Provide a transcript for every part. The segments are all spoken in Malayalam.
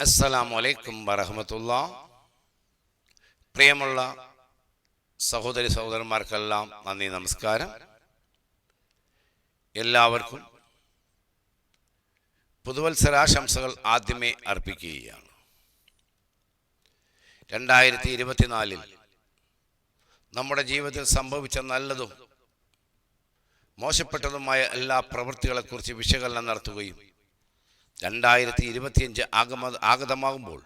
അസ്സലാമു അലൈക്കും വറഹമത്തുള്ള. പ്രിയമുള്ള സഹോദരി സഹോദരന്മാർക്കെല്ലാം നന്ദി നമസ്കാരം. എല്ലാവർക്കും പുതുവത്സരാശംസകൾ ആദ്യമേ അർപ്പിക്കുകയാണ്. രണ്ടായിരത്തി ഇരുപത്തിനാലിൽ നമ്മുടെ ജീവിതത്തിൽ സംഭവിച്ച നല്ലതും മോശപ്പെട്ടതുമായ എല്ലാ പ്രവൃത്തികളെക്കുറിച്ച് വിശകലനം നടത്തുകയും രണ്ടായിരത്തി ഇരുപത്തിയഞ്ച് ആഗമ ആഗതമാകുമ്പോൾ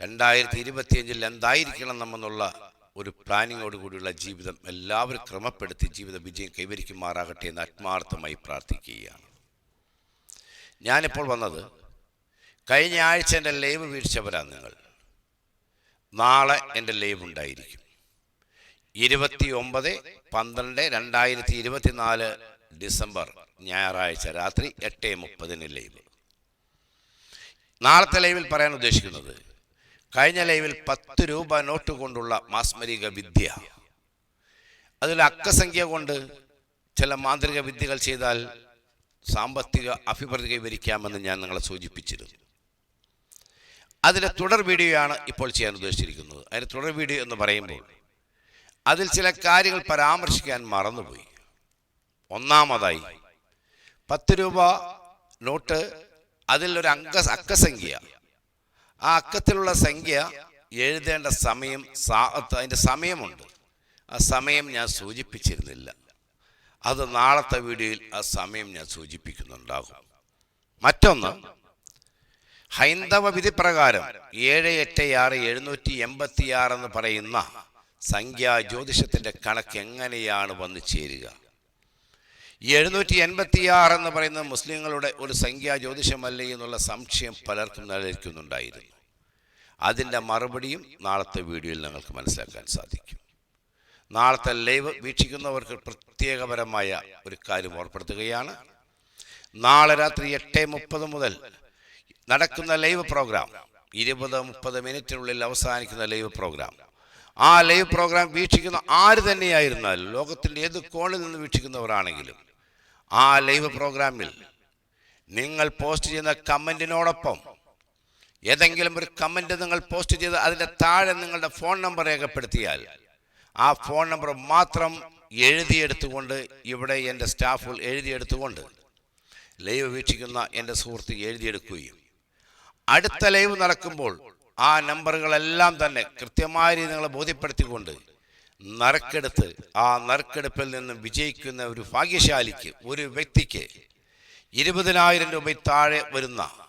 രണ്ടായിരത്തി ഇരുപത്തിയഞ്ചിൽ എന്തായിരിക്കണം നമ്മെന്നുള്ള ഒരു പ്ലാനിങ്ങോട് കൂടിയുള്ള ജീവിതം എല്ലാവരും ക്രമപ്പെടുത്തി ജീവിത വിജയം കൈവരിക്കുമാറാകട്ടെ എന്ന് ആത്മാർത്ഥമായി പ്രാർത്ഥിക്കുകയാണ്. ഞാനിപ്പോൾ വന്നത് കഴിഞ്ഞ ആഴ്ച എന്റെ ലൈവ് വീഴ്ചവരാണ് നിങ്ങൾ. നാളെ എന്റെ ലൈവ് ഉണ്ടായിരിക്കും. ഇരുപത്തി ഒമ്പത് പന്ത്രണ്ട് രണ്ടായിരത്തി ഇരുപത്തിനാല് ഡിസംബർ ഞായറാഴ്ച രാത്രി എട്ട് മുപ്പതിന് ലൈവ്. നാളത്തെ ലൈവിൽ പറയാൻ ഉദ്ദേശിക്കുന്നത് കഴിഞ്ഞ ലൈവിൽ പത്ത് രൂപ നോട്ട് കൊണ്ടുള്ള മാസ്മരിക വിദ്യ. അതിൽ അക്കസംഖ്യ കൊണ്ട് ചില മാന്ത്രിക വിദ്യകൾ ചെയ്താൽ സാമ്പത്തിക അഭിവൃദ്ധി കൈവരിക്കാമെന്ന് ഞാൻ നിങ്ങളെ സൂചിപ്പിച്ചിരുന്നു. അതിന്റെ തുടർ വീഡിയോയാണ് ഇപ്പോൾ ചെയ്യാൻ ഉദ്ദേശിച്ചിരിക്കുന്നത്. അതിന്റെ തുടർ വീഡിയോ എന്ന് പറയുമ്പോൾ അതിൽ ചില കാര്യങ്ങൾ പരാമർശിക്കാൻ മറന്നുപോയി. ഒന്നാമതായി പത്ത് രൂപ നോട്ട് അതിലൊരു അങ്ക അക്കസംഖ്യ. ആ അക്കത്തിലുള്ള സംഖ്യ എഴുതേണ്ട സമയം അതിന്റെ സമയമുണ്ട്. ആ സമയം ഞാൻ സൂചിപ്പിച്ചിരുന്നില്ല. അത് നാളത്തെ വീഡിയോയിൽ ആ സമയം ഞാൻ സൂചിപ്പിക്കുന്നുണ്ടാകും. മറ്റൊന്ന് ഹൈന്ദവ വിധി പ്രകാരം ഏഴ് എട്ട് ആറ് എഴുന്നൂറ്റി എൺപത്തി ആറ് എന്ന് പറയുന്ന സംഖ്യാ ജ്യോതിഷത്തിന്റെ കണക്ക് എങ്ങനെയാണ് വന്നു ചേരുക? ഈ എഴുന്നൂറ്റി എൺപത്തി ആറ് എന്ന് പറയുന്ന മുസ്ലിങ്ങളുടെ ഒരു സംഖ്യാ ജ്യോതിഷമല്ലേ എന്നുള്ള സംശയം പലർക്കും നിലനിൽക്കുന്നുണ്ടായിരുന്നു. അതിന്റെ മറുപടിയും നാളത്തെ വീഡിയോയിൽ നിങ്ങൾക്ക് മനസ്സിലാക്കാൻ സാധിക്കും. നാളത്തെ ലൈവ് വീക്ഷിക്കുന്നവർക്ക് പ്രത്യേകപരമായ ഒരു കാര്യം ഓർപ്പെടുത്തുകയാണ്. നാളെ രാത്രി എട്ട് മുപ്പത് മുതൽ നടക്കുന്ന ലൈവ് പ്രോഗ്രാം ഇരുപത് മുപ്പത് മിനിറ്റിനുള്ളിൽ അവസാനിക്കുന്ന ലൈവ് പ്രോഗ്രാം. ആ ലൈവ് പ്രോഗ്രാം വീക്ഷിക്കുന്ന ആര് തന്നെയായിരുന്നാലും ലോകത്തിന്റെ ഏത് കോണിൽ നിന്ന് വീക്ഷിക്കുന്നവരാണെങ്കിലും ആ ലൈവ് പ്രോഗ്രാമിൽ നിങ്ങൾ പോസ്റ്റ് ചെയ്യുന്ന കമന്റിനോടൊപ്പം ഏതെങ്കിലും ഒരു കമന്റ് നിങ്ങൾ പോസ്റ്റ് ചെയ്ത് അതിന്റെ താഴെ നിങ്ങളുടെ ഫോൺ നമ്പർ രേഖപ്പെടുത്തിയാൽ ആ ഫോൺ നമ്പർ മാത്രം എഴുതിയെടുത്തുകൊണ്ട് ഇവിടെ എന്റെ സ്റ്റാഫുകൾ എഴുതിയെടുത്തുകൊണ്ട് ലൈവ് വീക്ഷിക്കുന്ന എന്റെ സുഹൃത്ത് എഴുതിയെടുക്കുകയും അടുത്ത ലൈവ് നടക്കുമ്പോൾ ആ നമ്പറുകളെല്ലാം തന്നെ കൃത്യമായ നിങ്ങളെ ബോധ്യപ്പെടുത്തിക്കൊണ്ട് നറുക്കെടുത്ത് ആ നറുക്കെടുപ്പിൽ നിന്ന് വിജയിക്കുന്ന ഒരു ഭാഗ്യശാലിക്ക് ഒരു വ്യക്തിക്ക് ഇരുപതിനായിരം രൂപ താഴെ വരുന്ന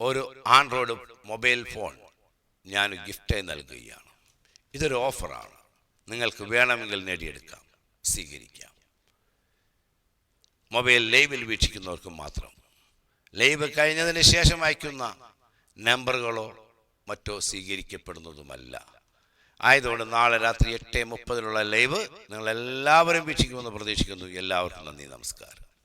ഒരു ആൻഡ്രോയിഡ് മൊബൈൽ ഫോൺ ഞാൻ ഗിഫ്റ്റായി നൽകുകയാണ്. ഇതൊരു ഓഫറാണ്. നിങ്ങൾക്ക് വേണമെങ്കിൽ നേടിയെടുക്കാം സ്വീകരിക്കാം. മൊബൈൽ ലൈവിൽ വീക്ഷിക്കുന്നവർക്ക് മാത്രം. ലൈവ് കഴിഞ്ഞതിന് ശേഷം അയക്കുന്ന നമ്പറുകളോ മറ്റോ സ്വീകരിക്കപ്പെടുന്നതുമല്ല. ആയതുകൊണ്ട് നാളെ രാത്രി എട്ട് മുപ്പതിലുള്ള ലൈവ് നിങ്ങൾ എല്ലാവരും വീക്ഷിക്കുമെന്ന് പ്രതീക്ഷിക്കുന്നു. എല്ലാവർക്കും നന്ദി നമസ്കാരം.